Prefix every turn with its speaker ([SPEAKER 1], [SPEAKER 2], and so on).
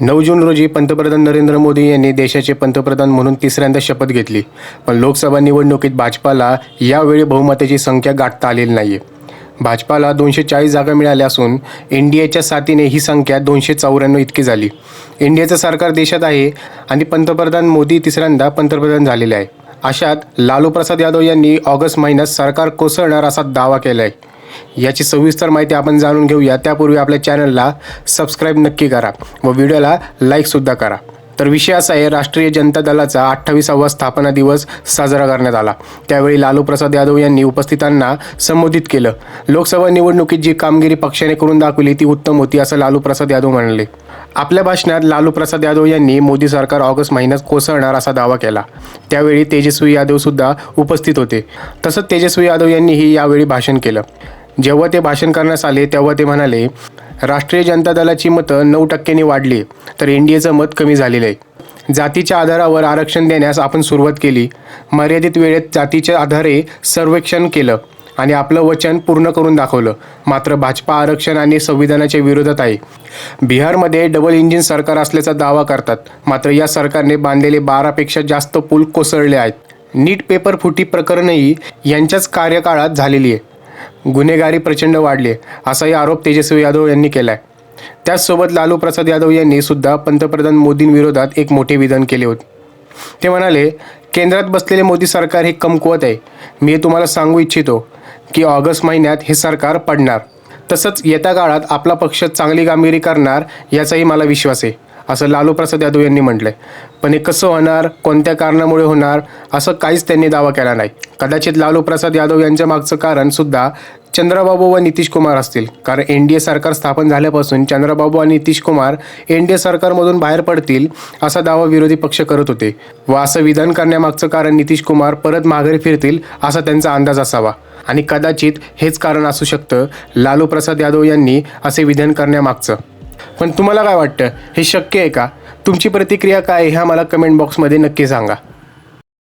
[SPEAKER 1] नऊ जून रोजी पंतप्रधान नरेंद्र मोदी यांनी देशाचे पंतप्रधान म्हणून तिसऱ्यांदा शपथ घेतली. पण लोकसभा निवडणुकीत भाजपाला यावेळी बहुमताची संख्या गाठता आलेली नाही आहे भाजपाला दोनशे चाळीस जागा मिळाल्या असून एन डी एच्या साथीने ही संख्या दोनशे चौऱ्याण्णव इतकी झाली. इंडियाचं सरकार देशात आहे आणि पंतप्रधान मोदी तिसऱ्यांदा पंतप्रधान झालेले आहे. अशात लालू प्रसाद यादव यांनी ऑगस्ट महिन्यात सरकार कोसळणार असा दावा केला आहे याची सविस्तर माहिती आपण जाणून घेऊया. त्यापूर्वी आपल्या चॅनलला सबस्क्राईब नक्की करा व व्हिडिओला लाईकसुद्धा करा. तर विषय असा आहे राष्ट्रीय जनता दलाचा अठ्ठावीसावा स्थापना दिवस साजरा करण्यात आला. त्यावेळी लालू प्रसाद यादव यांनी उपस्थितांना संबोधित केलं. लोकसभा निवडणुकीत जी कामगिरी पक्षाने करून दाखवली ती उत्तम होती असं लालू प्रसाद यादव म्हणाले. आपल्या भाषणात लालू प्रसाद यादव यांनी मोदी सरकार ऑगस्ट महिन्यात कोसळणार असा दावा केला. त्यावेळी तेजस्वी यादव सुद्धा उपस्थित होते. तसंच तेजस्वी यादव यांनीही यावेळी भाषण केलं. जेव्हा ते भाषण करण्यास आले तेव्हा ते म्हणाले राष्ट्रीय जनता दलाची मतं नऊ टक्क्यांनी वाढली तर एन डी एचं मत कमी झालेलं आहे. जातीच्या आधारावर आरक्षण देण्यास आपण सुरुवात केली. मर्यादित वेळेत जातीच्या आधारे सर्वेक्षण केलं आणि आपलं वचन पूर्ण करून दाखवलं. मात्र भाजपा आरक्षण आणि संविधानाच्या विरोधात आहे. बिहारमध्ये डबल इंजिन सरकार असल्याचा दावा करतात. मात्र या सरकारने बांधलेले बारापेक्षा जास्त पूल कोसळले आहेत. नीट पेपर फुटी प्रकरणही यांच्याच कार्यकाळात झालेली आहे. गुन्हेगारी प्रचंड वाढली असाही आरोप तेजस्वी यादव यांनी केला आहे त्याचसोबत लालू प्रसाद यादव यांनी सुद्धा पंतप्रधान मोदींविरोधात एक मोठे विधान केले होते. ते म्हणाले केंद्रात बसलेले मोदी सरकार हे कमकुवत आहे. मी तुम्हाला सांगू इच्छितो की ऑगस्ट महिन्यात हे सरकार पडणार. तसंच येत्या काळात आपला पक्ष चांगली कामगिरी करणार याचाही मला विश्वास आहे. असं लालू प्रसाद यादव यांनी म्हटलंय. पण हे कसं होणार कोणत्या कारणामुळे होणार असं काहीच त्यांनी दावा केला नाही. कदाचित लालू प्रसाद यादव यांच्या मागचं कारण सुद्धा चंद्रबाबू व नितीश कुमार असतील. कारण एन डी ए सरकार स्थापन झाल्यापासून चंद्रबाबू आणि Nitish Kumar N D A सरकारमधून बाहेर पडतील असा दावा विरोधी पक्ष करत होते. व असं विधान करण्यामागचं कारण नितीश कुमार परत माघारी फिरतील असा त्यांचा अंदाज असावा. आणि कदाचित हेच कारण असू शकतं लालू प्रसाद यादव यांनी असे विधान करण्यामागचं. पण तुम्हाला काय वाटतं? हे शक्य आहे का? तुमची प्रतिक्रिया काय आहे? मला कमेंट बॉक्समध्ये नक्की सांगा.